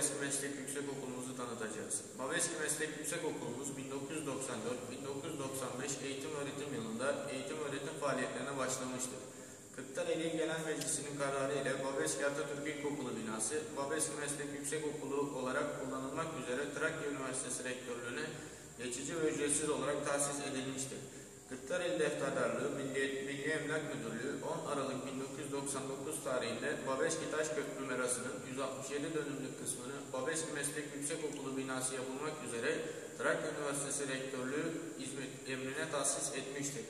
Babeski Meslek Yüksekokulumuzu tanıtacağız. Babeski Meslek Yüksekokulumuz 1994-1995 eğitim öğretim yılında eğitim öğretim faaliyetlerine başlamıştır. Kırklareli İl Genel Meclisi'nin kararı ile Babeski Atatürk İlkokulu binası Babeski Meslek Yüksekokulu olarak kullanılmak üzere Trakya Üniversitesi Rektörlüğü'ne geçici ve ücretsiz olarak tahsis edilmiştir. Kırklareli Defterdarlığı Milli, Milli Emlak Müdürlüğü 10 Aralık 1999 tarihinde Babeski Taş Köprü Merası'nın 167 dönümlük kısmını Babeski Meslek Yüksekokulu binası yapılmak üzere Trakya Üniversitesi Rektörlüğü hizmet emrine tahsis etmiştir.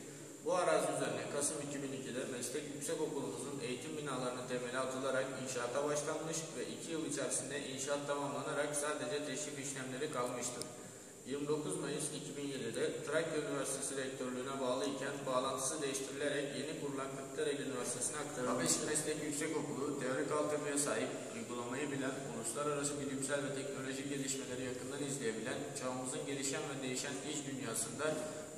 Bu arazi üzerine Kasım 2002'de Meslek Yüksekokulumuzun eğitim binalarının temeli atılarak inşaata başlanmış ve 2 yıl içerisinde inşaat tamamlanarak sadece teşrif işlemleri kalmıştır. 29 Mayıs 2007'de Trakya Üniversitesi Rektörlüğü'ne bağlı iken bağlantısı değiştirilerek yeni kurulan Kırklareli Üniversitesi'ne aktarılmıştır. Babeşi Meslek Yüksekokulu, teorik altyapıya sahip, uygulamayı bilen, uluslararası bilimsel ve teknolojik gelişmeleri yakından izleyebilen, çağımızın gelişen ve değişen iş dünyasında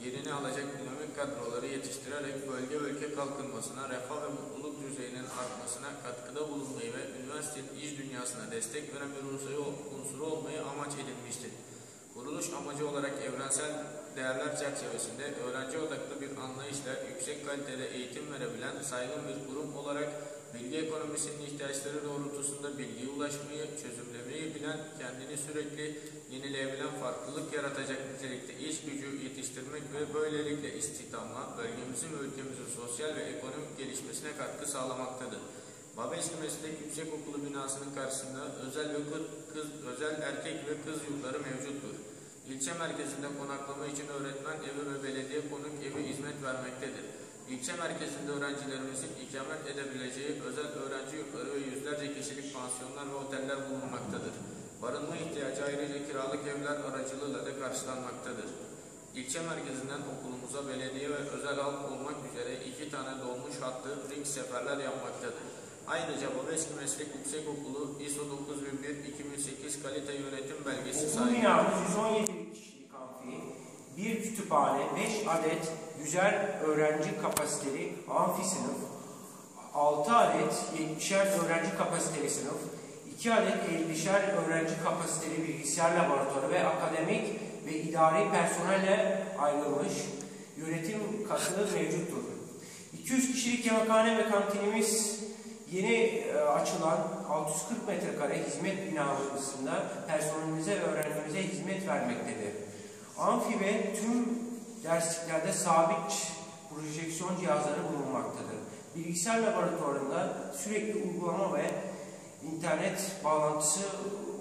yerini alacak dinamik kadroları yetiştirerek bölge ülke kalkınmasına, refah ve mutluluk düzeyinin artmasına katkıda bulunmayı ve üniversitenin iş dünyasına destek veren bir unsuru, olmayı amaç edilmiştir. Kuruluş amacı olarak evrensel değerler çerçevesinde öğrenci odaklı bir anlayışla yüksek kalitede eğitim verebilen saygın bir kurum olarak bilgi ekonomisinin ihtiyaçları doğrultusunda bilgiye ulaşmayı, çözümlemeyi bilen, kendini sürekli yenileyebilen farklılık yaratacak nitelikte iş gücü yetiştirmek ve böylelikle istihdamla bölgemizin ve ülkemizin sosyal ve ekonomik gelişmesine katkı sağlamaktadır. Babeşli Meslek Yüksekokulu binasının karşısında özel ve kız, özel erkek ve kız yurtları mevcuttur. İlçe merkezinde konaklama için öğretmen evi ve belediye konuk evi hizmet vermektedir. İlçe merkezinde öğrencilerimizin ikamet edebileceği özel öğrenci yurtları ve yüzlerce kişilik pansiyonlar ve oteller bulunmaktadır. Barınma ihtiyacı ayrıca kiralık evler aracılığıyla da karşılanmaktadır. İlçe merkezinden okulumuza belediye ve özel halk olmak üzere iki tane dolmuş hattı ring seferler yapmaktadır. Ayrıca Babeski Meslek Yüksekokulu ISO 9001-2008 kalite yönetim belgesi Okul sahibi. binamız 117 kişilik amfi, bir kütüphane, 5 adet güzel öğrenci kapasiteli amfi sınıf, 6 adet 70'er öğrenci kapasiteli sınıf, 2 adet 50'şer öğrenci kapasiteli bilgisayar laboratuvarı ve akademik ve idari personelle ayrılmış yönetim katı mevcuttur. 200 kişilik yemekhane ve kantinimiz yeni e, açılan 640 metrekare hizmet binasında personelimize ve öğrencimize hizmet vermektedir. Amfi ve tüm dersliklerde sabit projeksiyon cihazları bulunmaktadır. Bilgisayar laboratuvarında sürekli uygulama ve internet bağlantısı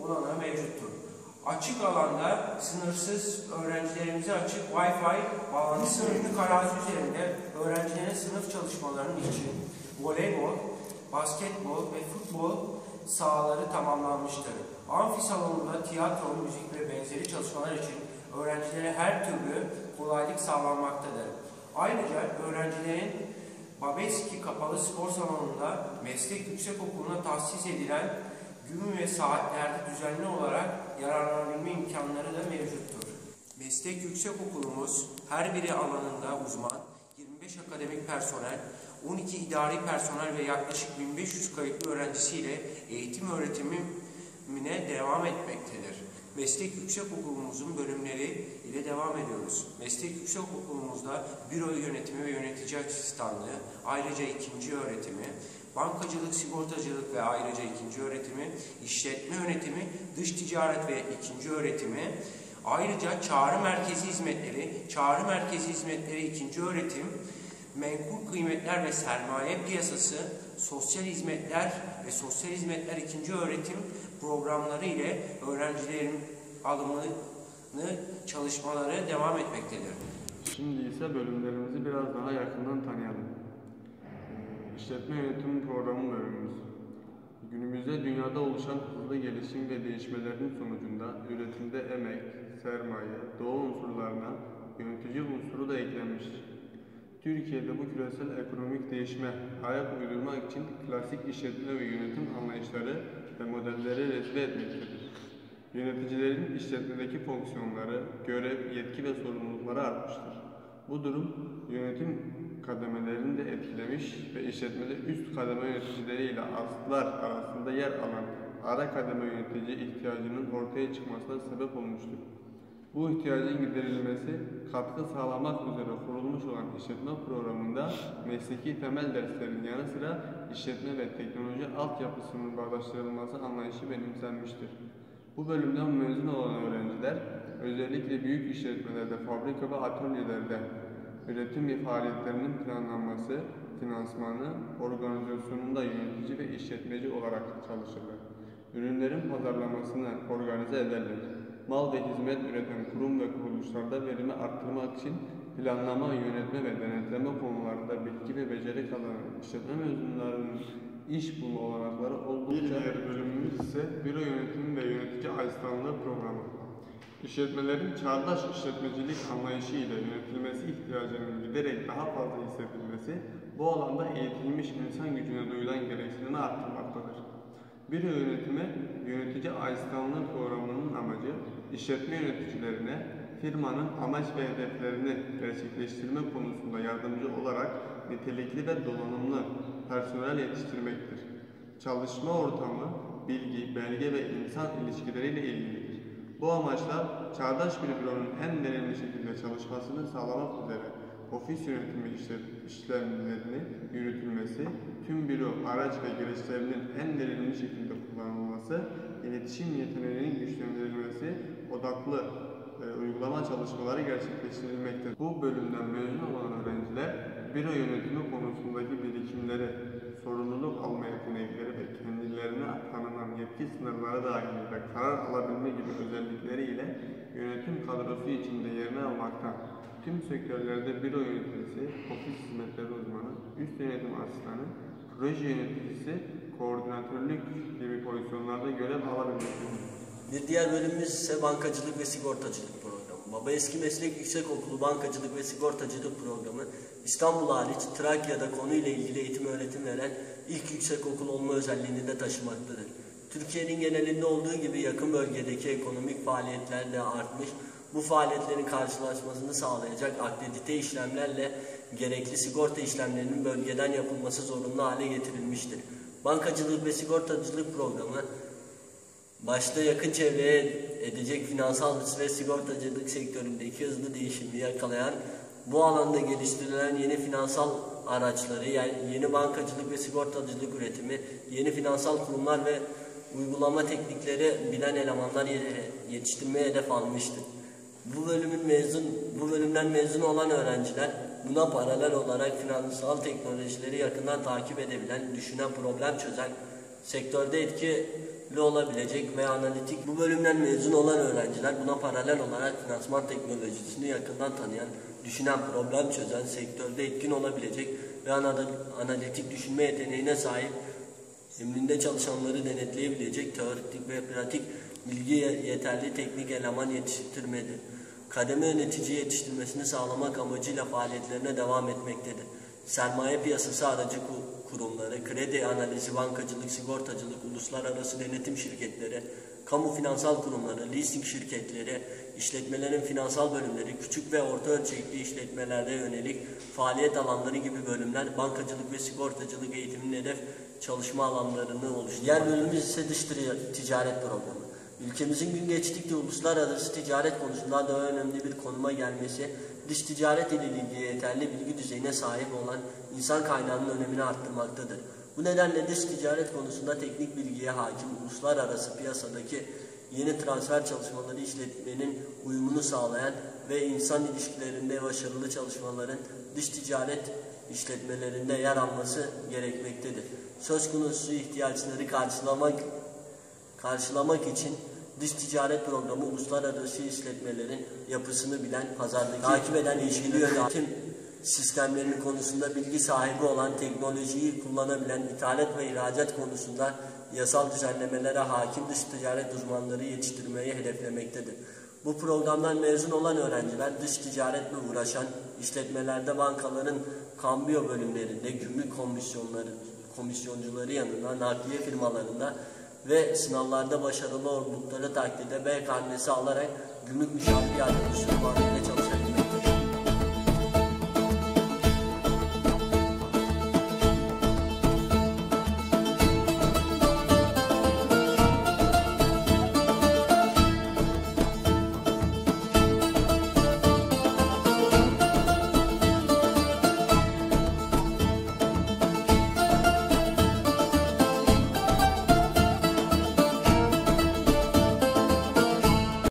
olanağı mevcuttur. Açık alanda sınırsız öğrencilerimize açık Wi-Fi bağlantısı sınıflık arazi üzerinde öğrencilerin sınıf çalışmalarının için voleybol, basketbol ve futbol sahaları tamamlanmıştır. Amfi salonunda tiyatro, müzik ve benzeri çalışmalar için öğrencilere her türlü kolaylık sağlanmaktadır. Ayrıca öğrencilerin Babeski Kapalı Spor Salonu'nda meslek yüksekokulu'na tahsis edilen gün ve saatlerde düzenli olarak yararlanabilme imkanları da mevcuttur. Meslek yüksekokulumuz her biri alanında uzman, 25 akademik personel, 12 idari personel ve yaklaşık 1500 kayıtlı öğrencisiyle eğitim öğretimine devam etmektedir. Meslek Yüksekokulumuzun bölümleri ile devam ediyoruz. Meslek Yüksekokulumuzda büro yönetimi ve yönetici asistanlığı, ayrıca ikinci öğretimi, bankacılık, sigortacılık ve ayrıca ikinci öğretimi, işletme yönetimi, dış ticaret ve ikinci öğretimi, ayrıca çağrı merkezi hizmetleri, çağrı merkezi hizmetleri ikinci öğretim, menkul kıymetler ve sermaye piyasası, sosyal hizmetler ve sosyal hizmetler ikinci öğretim programları ile öğrencilerin alımını çalışmaları devam etmektedir. Şimdi ise bölümlerimizi biraz daha yakından tanıyalım. İşletme Yönetimi Programı bölümümüz. Günümüzde dünyada oluşan hızlı gelişim ve değişmelerin sonucunda üretimde emek, sermaye, doğa unsurlarına yönetici unsuru da eklenmiştir. Türkiye'de bu küresel ekonomik değişme ayak uydurmak için klasik işletme ve yönetim anlayışları ve modelleri rezile etmektedir. Yöneticilerin işletmedeki fonksiyonları, görev, yetki ve sorumlulukları artmıştır. Bu durum yönetim kademelerini de etkilemiş ve işletmede üst kademe yöneticileriyle astlar arasında yer alan ara kademe yönetici ihtiyacının ortaya çıkmasına sebep olmuştur. Bu ihtiyacın giderilmesi katkı sağlamak üzere kurulmuş olan işletme programında mesleki temel derslerin yanı sıra işletme ve teknoloji altyapısının bağdaştırılması anlayışı benimsenmiştir. Bu bölümden mezun olan öğrenciler özellikle büyük işletmelerde, fabrika ve atölyelerde üretim faaliyetlerinin planlanması, finansmanı, organizasyonunda yönetici ve işletmeci olarak çalışırlar. Ürünlerin pazarlamasını organize ederler. Mal ve hizmet üreten kurum ve kuruluşlarda verimi arttırmak için planlama, yönetme ve denetleme konularında bilgi ve beceri kazanan işletme mezunlarının iş bulma olanakları oldukça... Bir diğer bölümümüz ise büro yönetimi ve yönetici asistanlığı programı. İşletmelerin çağdaş işletmecilik anlayışı ile yönetilmesi ihtiyacının giderek daha fazla hissedilmesi, bu alanda eğitilmiş insan gücüne duyulan gereksinimi arttırmaktadır. Bir yönetime yönetici asistanlığı programının amacı, işletme yöneticilerine firmanın amaç ve hedeflerini gerçekleştirme konusunda yardımcı olarak nitelikli ve donanımlı personel yetiştirmektir. Çalışma ortamı, bilgi, belge ve insan ilişkileriyle ilgilidir. Bu amaçla çağdaş bir büronun en verimli şekilde çalışmasını sağlamak üzere ofis yönetimi işlemlerinin yürütülmesi, tüm büro, araç ve gereçlerinin en verimli şekilde kullanılması, iletişim yeteneğinin güçlendirilmesi, odaklı e, uygulama çalışmaları gerçekleştirilmektedir. Bu bölümden mezun olan öğrenciler, büro yönetimi konusundaki birikimleri, sorumluluk alma yetenekleri ve kendilerine yetki sınırları dahilinde karar alabilme gibi özellikleriyle yönetim kadrosu içinde yerini almaktan, tüm sektörlerde büro yöneticisi, ofis hizmetleri uzmanı, üst yönetim asistanı, proje yöneticisi, koordinatörlük gibi pozisyonlarda görev alabilmektedir. Bir diğer bölümümüz ise bankacılık ve sigortacılık programı. Baba Eski Meslek Yüksekokulu Bankacılık ve Sigortacılık Programı İstanbul hariç Trakya'da konuyla ilgili eğitim öğretim veren ilk yüksekokul olma özelliğini de taşımaktadır. Türkiye'nin genelinde olduğu gibi yakın bölgedeki ekonomik faaliyetler de artmış, bu faaliyetlerin karşılaşmasını sağlayacak akredite işlemlerle gerekli sigorta işlemlerinin bölgeden yapılması zorunlu hale getirilmiştir. Bankacılık ve sigortacılık programı başta yakın çevreye edecek finansal ve sigortacılık sektöründeki hızlı değişimi yakalayan bu alanda geliştirilen yeni finansal araçları, yani yeni bankacılık ve sigortacılık üretimi, yeni finansal kurumlar ve uygulama teknikleri bilen elemanlar yetiştirmeye hedef almıştır. Bu bölümün mezun, bu bölümden mezun olan öğrenciler buna paralel olarak finansal teknolojileri yakından takip edebilen, düşünen, problem çözen, sektörde etkili olabilecek ve analitik bu bölümden mezun olan öğrenciler buna paralel olarak finansman teknolojisini yakından tanıyan, düşünen, problem çözen, sektörde etkin olabilecek ve analitik düşünme yeteneğine sahip, emrinde çalışanları denetleyebilecek teorik ve pratik bilgi yeterli teknik eleman yetiştirmedi. Kademe yönetici yetiştirmesini sağlamak amacıyla faaliyetlerine devam etmektedir. Sermaye piyasası aracı kurumları, kredi analizi, bankacılık, sigortacılık, uluslararası denetim şirketleri, kamu finansal kurumları, leasing şirketleri, işletmelerin finansal bölümleri, küçük ve orta ölçekli işletmelerde yönelik faaliyet alanları gibi bölümler bankacılık ve sigortacılık eğitiminin hedef çalışma alanlarını oluşturuyor. Diğer bölümümüz ise dış ticaret programı. Ülkemizin gün geçtikçe uluslararası ticaret konusunda daha önemli bir konuma gelmesi, dış ticaret ile ilgili yeterli bilgi düzeyine sahip olan insan kaynağının önemini arttırmaktadır. Bu nedenle dış ticaret konusunda teknik bilgiye hakim uluslararası piyasadaki yeni transfer çalışmaları işletmenin uyumunu sağlayan ve insan ilişkilerinde başarılı çalışmaların dış ticaret işletmelerinde yer alması gerekmektedir. Söz konusu ihtiyaçları karşılamak karşılamak için dış ticaret programı uluslararası işletmelerin yapısını bilen, pazardaki takip eden ilgili yönetim sistemlerinin konusunda bilgi sahibi olan, teknolojiyi kullanabilen, ithalat ve ihracat konusunda yasal düzenlemelere hakim dış ticaret uzmanları yetiştirmeyi hedeflemektedir. Bu programdan mezun olan öğrenciler dış ticaretle uğraşan işletmelerde bankaların kambiyo bölümlerinde, gümrük komisyonları, komisyoncuları yanında, nakliye firmalarında ve sınavlarda başarılı oldukları takdirde B karnesi alarak gümrük müşavir yardımcısı muamelinde çalışan